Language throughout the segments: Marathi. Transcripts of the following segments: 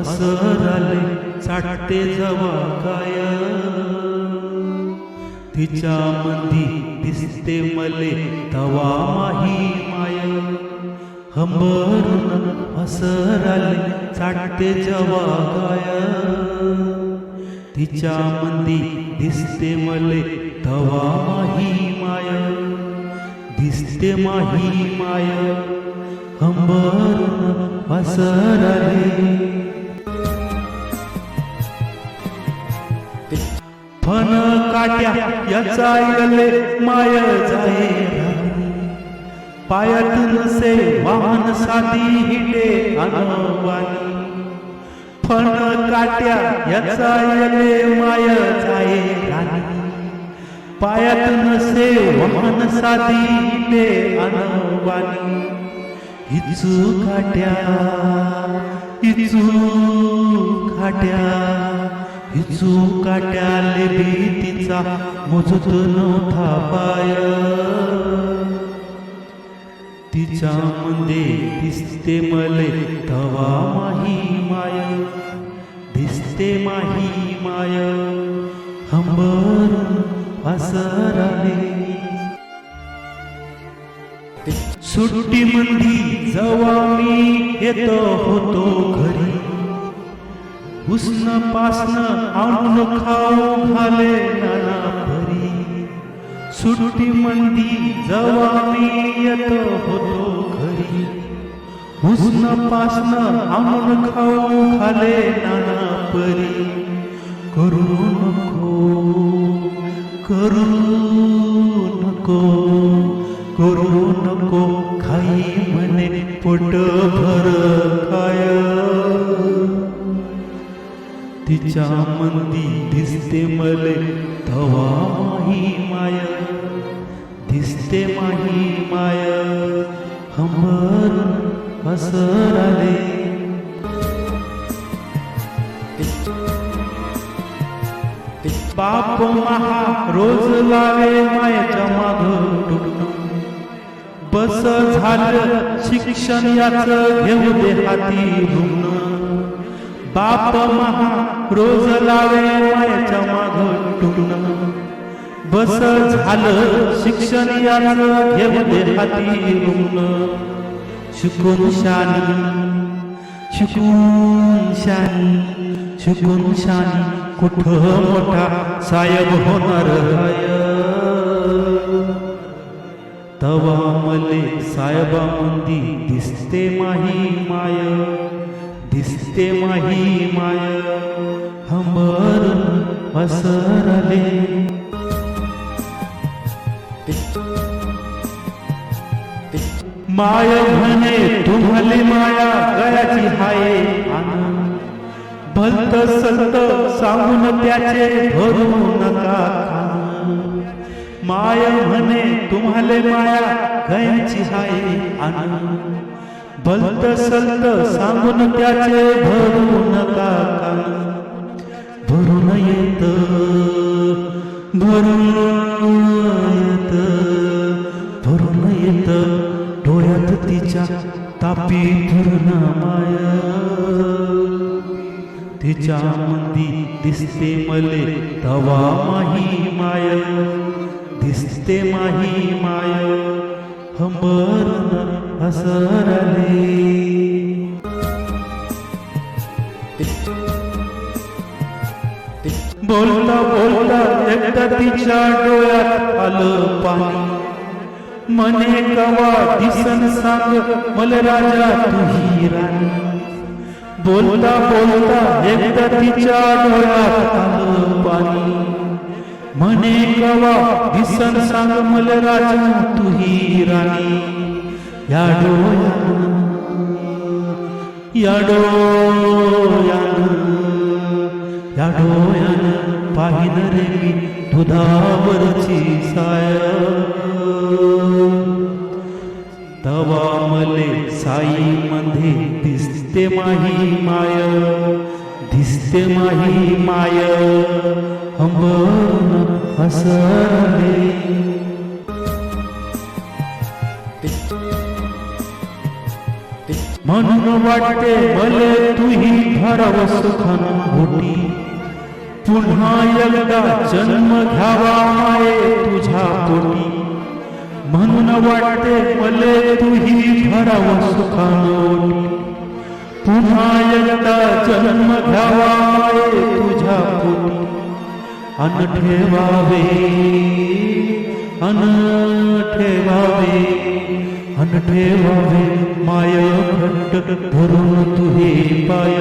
हंबरून पसराले चाटते जवा काय? तिच्या मंदी दिसते मले तवा माही माय. हंबरून पसराले साठते जवा काय? तिच्या मंदी दिसते मले तवा माही माय. दिसते माही माय. हंबरून पसरले फन काट्या याचा गले माय जाये पायातून से वाहन साधी हिटे अनवानी फन काट्या याचा गले माय जाये पायातून से वाहन साधी हिटे अनवानी हिचू काट्या हिचू काट्या. हिचू काट्याले भीतीचा मोजत नव्हता पाय तिच्या मध्ये दिसते मले तवा माही माय दिसते माही माय. हंबर असराले सुट्टी मंदी जवा मी येतो होतो घर. उष्ण पासन आणून खाऊ घाले नाना भरी सुट्टी मंदी जवा मी येतो होतो घरी. उष्ण पासन आणून खाऊ घाले नाना परी करू नको करू तिच्या मंदी दिसते मले धवा माही माय. दिसते माही माय हंबर असराले बाप महा रोज लावे मायाच्या माग बस झालं शिक्षण याच घेऊ दे हाती रुग्ण बाप महा रोज लावे मायाच्या माग टुकण बस झालं शिक्षण याच घेऊ दे हाती ऋण शिकून शानी शिकून शानी शिकून शानी. कुठं मोठा साहेब होणार तवा मले साहेबा मंदी दिसते माही माय. दिसते माही माय हमर असरले माय म्हणे तुम्हाले माया गयाची हाये भक्त संत सांगून त्याचे भरू नका माय म्हणे तुम्हाले माया गयांची हाये आनंद भलत सत सांगून त्याचे धरू नका भरून येत भरून येत भरून येत. डोळ्यात तिच्या तापी धरून माय. तिच्या मंदी दिसते मले तवा माही माय. दिसते माही माय. हंबरन हसरले बोलता बोलता एकदा तिच्या डोळ्यात आलं पाणी. मने कवा दिसन सांग मल राजा तुही राणी. बोलता बोलता एकदा तिच्या डोळ्यात आलं पाणी. मने कवा दिसन सांग मल राजा तुही राणी. या डोळ्यानं या डोळ्यानं या डोळ्यानं पाहिन रे मी दुधावरची साय. तवा मले साई मध्ये दिसते माही माय दिसते माही माय. हंबन हसले म्हणून वाटते भले तुही भरव सुखन होती पुन्हा एकदा जन्म घ्यावा माये तुझ्या पोटी. म्हणून वाटते मले तुही भरव सुखान पुन्हा एकदा जन्म घ्यावा माये तुझ्या पोटी. अन ठेवावे अन ठेवावे. अन ठेवावे माय घट्ट धरून तुहे पाय.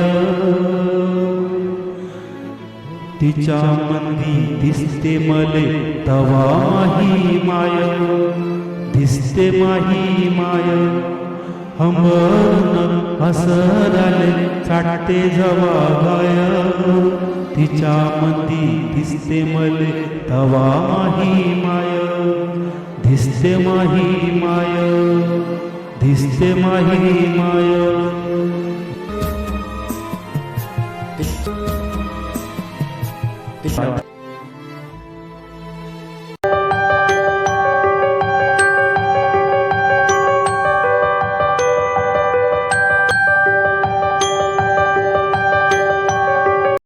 तिच्या मंदी दिसते मले तवा माही माय. दिसते माही माय. हमन हसराले चाटते जवा गाय. तिच्या मंदी दिसते मले तवा माही माय. दिसते माही माय दिसते माही माय.